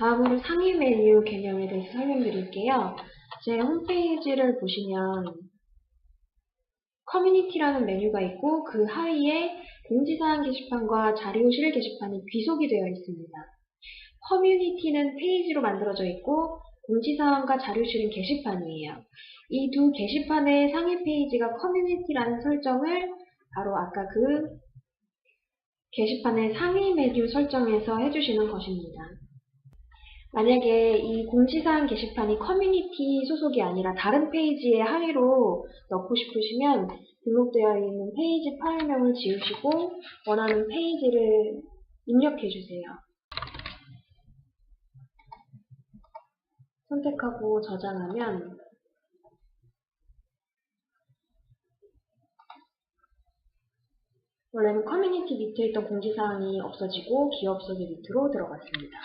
다음으로 상위 메뉴 개념에 대해서 설명드릴게요. 제 홈페이지를 보시면 커뮤니티라는 메뉴가 있고 그 하위에 공지사항 게시판과 자료실 게시판이 귀속이 되어 있습니다. 커뮤니티는 페이지로 만들어져 있고 공지사항과 자료실은 게시판이에요. 이 두 게시판의 상위 페이지가 커뮤니티라는 설정을 바로 아까 그 게시판의 상위 메뉴 설정에서 해주시는 것입니다. 만약에 이 공지사항 게시판이 커뮤니티 소속이 아니라 다른 페이지의 하위로 넣고 싶으시면 등록되어 있는 페이지 파일명을 지우시고 원하는 페이지를 입력해 주세요. 선택하고 저장하면 원래는 커뮤니티 밑에 있던 공지사항이 없어지고 기업 소개 밑으로 들어갔습니다.